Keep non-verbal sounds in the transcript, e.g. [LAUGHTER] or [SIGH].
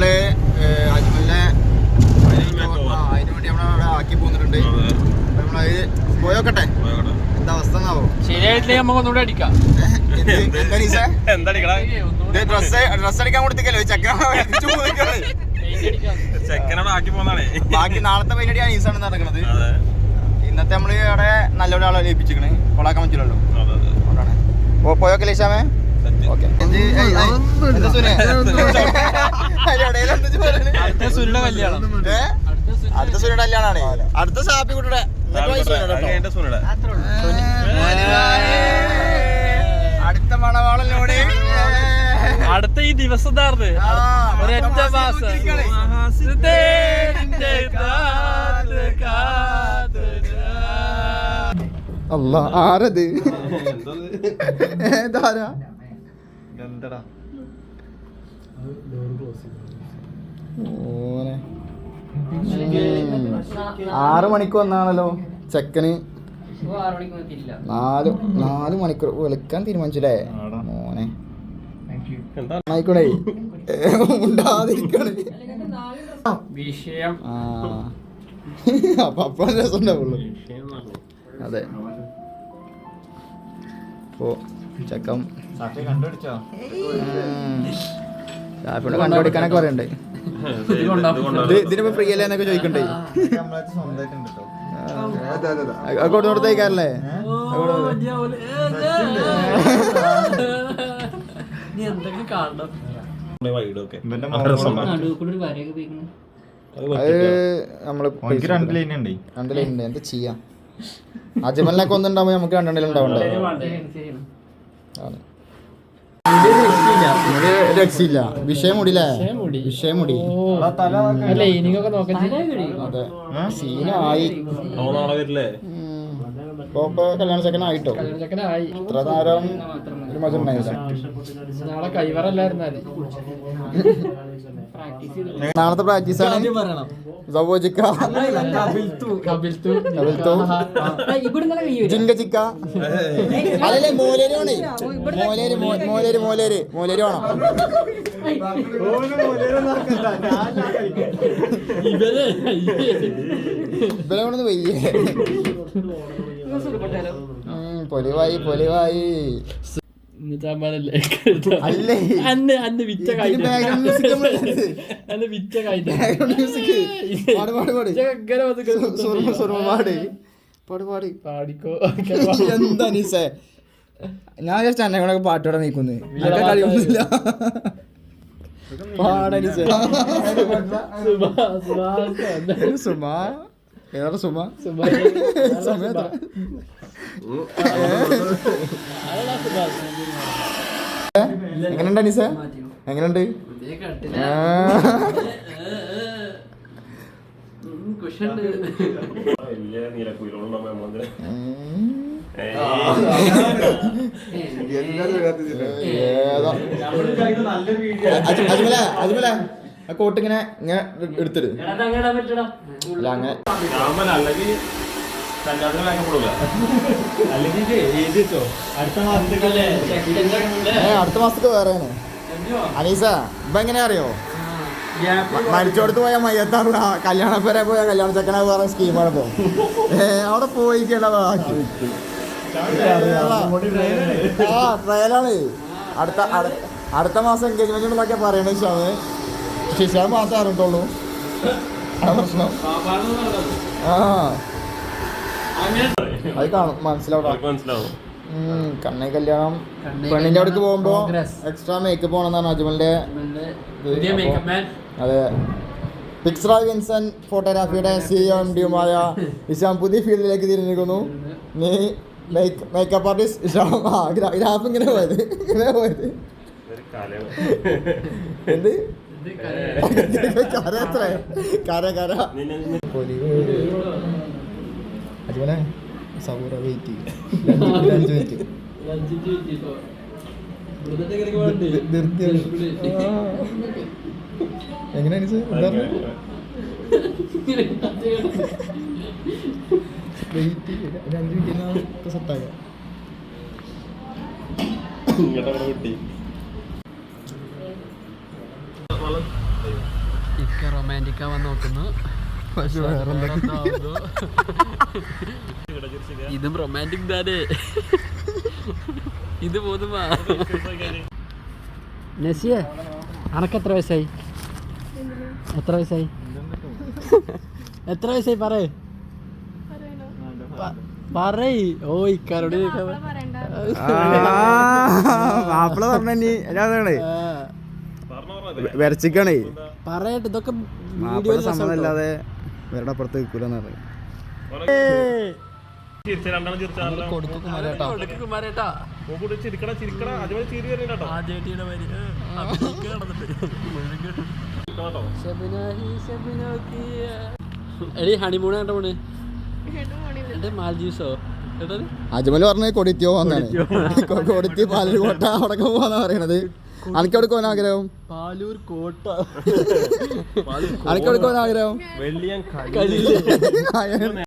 നമ്മൾ അജ്മലിനെ അതിനുവേണ്ടി നമ്മളെ വേണ്ടി നമ്മളവിടെ ആക്കി പോന്നിട്ടുണ്ട്. നമ്മളത് പോയോക്കട്ടെ? എന്താ അവസ്ഥ എന്നാവോ ഡ്രസ് ഡ്രസ് അടിക്കാൻ കൊടുത്തിക്കല്ലോ ചക്കര പെയിന്റ് അടിക്കാം. ചെക്കനോട് ആക്കി പോന്നാണേ. ബാക്കി നാളത്തെ പരിപാടി ഈസാണ് നടക്കുന്നത് അതെ. ഇന്നത്തെ നമ്മൾ അവിടെ നല്ലൊരാളെ ലയിപ്പിച്ചിരിക്കണേ. കൊളാക്കാൻ പറ്റില്ലല്ലോ. പോയോക്കെ ലേശാമേ. ഓക്കെ. അടുത്ത സുനിയുടെ കല്യാണം. അടുത്ത സുനി അടുത്ത സുനിയുടെ കല്യാണാണ്. അടുത്ത സാപ്പി കുട്ടിയുടെ. അടുത്ത മണവാളനോട് അടുത്ത ഈ ദിവസം താർന്ന് ഒരൊറ്റ മാസം. അല്ല ആരത്? ഏതാരാ? ഓനെ. ആറ് മണിക്ക് വന്നാണല്ലോ ചെക്കന്. നാല് നാല് മണിക്കൂർ വിളിക്കാൻ തീരുമാനിച്ചില്ലേ? മോനെ. എന്താ? ആയിക്കോണേ ഉണ്ടാതിരിക്കണേ വിഷയം. ആ. അപ്പൊ അപ്പൊ രസം ഉണ്ടാവുള്ളൂ അതെ. അപ്പോ ചക്കം. കണ്ടുപിടിച്ചോ? കണ്ടുപിടിക്കാനൊക്കെ പറയണ്ടേ? ഇതിനിപ്പോ ഫ്രീ അല്ലേ എന്നൊക്കെ ചോദിക്കണ്ടേ? അങ്ങോട്ട് കൊടുത്തേക്കാറല്ലേ? അത് അത് നമ്മൾ രണ്ട് ലൈൻ ഉണ്ട്. രണ്ട് ലൈൻ ഉണ്ട്. എന്താ ചെയ്യാ? അജ്മലിനൊക്കെ ഒന്നുണ്ടാവുമ്പോ നമുക്ക് രണ്ടെണ്ണം ഉണ്ടാവണ്ടേ? ആണ്. രക്ഷയില്ല. വിഷയം മുടിയില്ലേ? മുടി. വിഷയം മുടി. അല്ല ഇനിക്കൊക്കെ നോക്കാൻ അതെ. സീനായി. ഇപ്പൊ കല്യാണ ചെക്കൻ ആയിട്ടോ? ഇത്ര നേരം ഒരു മജ ഉണ്ടായില്ല. നാളെ കൈവറല്ലായിരുന്നാൽ. [LAUGHS] നാളത്തെ പ്രാക്ടീസ് ആണ്. പറയണം. സവോജിക്ക കപിൽത്തു കപിൽത്തു. ജിങ്ക ചിക്ക. അതല്ലേ മോലേര് വേണേ. മോലേര് മോ- മോലേര്. മോലേര് മോലേര്. വേണം. ഇവർ ഇവരെ കൊണ്ടൊന്ന് വയ്യേ. ഉം, പൊലിവായി പൊലിവായി. അല്ലേ? അന്ന് അന്ന് വിറ്റ. അന്ന് വിറ്റ പാടിക്കോ. എന്താ നീസേ? ഞാൻ ജസ്റ്റ് അന്നെ കൂടെ പാട്ടോടെ നീക്കുന്നു. നിനക്ക് സുമാ ഏതാ സുമ സുമ ഏതാ? എങ്ങനെയുണ്ട് അനീസ എങ്ങനെയുണ്ട് ആ. വലിയ നീലക്കുയിലുണ്ടാവും നമ്മളെന്തിനാ? ഉം. ഏയ്. ഏതാ? അജ്- അജ്മല അജ്മല ആ കോട്ട് ഇങ്ങനെ എടുത്തിട്ട് എടുത്തിട് അല്ലെങ്കിൽ ഭയങ്കര ഏ അടുത്ത മാസത്തേക്ക് വേറെയാണ്. അനീസ ഇപ്പൊ എങ്ങനെ അറിയോ? മരിച്ചോടത്ത് പോയാൽ മയ്യത്താണ് കല്യാണപ്പേരെ പോയാൽ പോയ കല്യാണ ചെക്കനെ വേറെ സ്കീമാണ് ഇപ്പൊ. ഏ അവിടെ പോയിക്കണ്ട ബാക്കി. ആ ട്രയലാണ്. അടുത്ത അടുത്ത മാസം എൻഗേജ്മെന്റ് എന്നൊക്കെ പറയണ ഷാമ് ശിശാ മാസം അറിഞ്ഞിട്ടുള്ളൂ ആ പ്രശ്നം. ആ. അത് കാണും മനസ്സിലാവും. മനസ്സിലാവും കണ്ണേ കല്യാണം. പെണ്ണിന്റെ അവിടേക്ക് പോകുമ്പോ എക്സ്ട്രാ മേക്കപ്പ് പോണെന്നാണ് അജ്മലിന്റെ പുതിയ മേക്കപ്പ് മാൻ അതെ. പിക്സറ വിൻസൺ ഫോട്ടോഗ്രാഫിയുടെ സിഇഒ എം ഡിയുമായ ഇഷാം പുതിയ ഫീൽഡിലേക്ക് തിരിഞ്ഞിരിക്കുന്നു. നീ മേക്കപ്പ് ആർട്ടിസ്റ്റ് ഇഷാം. ഗ്രാഫ് ഇങ്ങനെ പോയത്. ഇങ്ങനെ പോയത്. എന്ത്? കര. കര കര കര. അജ്മലെ സൗര വെയിറ്റ് മിനിറ്റ് എങ്ങനെയാണ്? വെയിറ്റ് അഞ്ച് മിനിറ്റ് സെറ്റാക്കാം ഇക്ക റൊമാന്റിക് ആവാൻ നോക്കുന്നു. പക്ഷെ [LAUGHS] വേറെ ഇതും റൊമാന്റിക് താനേ ഇത് പോതുമാ നസിയെ അനക്ക് എത്ര വയസ്സായി? എത്ര വയസ്സായി? എത്ര വയസ്സായി പറയ്. പ- പറയ്. ഓ ഇക്കാരോട് മാപ്പിള പറഞ്ഞ വരച്ചിക്കണേ. പറയട്ടെ ഇതൊക്കെ മാപ്പിള വീഡിയോയിൽ സമ്മതമില്ലാതെ ഇവരുടെ അപ്പുറത്ത് നിൽക്കൂലെന്ന് പറയും എടി ഹണിമൂൺ കണ്ട പോണ്? അജ്മൽ പറഞ്ഞ കൊടിത്തിയോ വന്നാണ് കൊടിത്തി പാലൂർ കോട്ട അവിടെ പോവാന്നാ പറയണത്. അനക്ക് എവിടെ ആഗ്രഹം? പാലൂർ കോട്ട. അനക്കെടുക്കാൻ ആഗ്രഹം? വെള്ളിയാൻ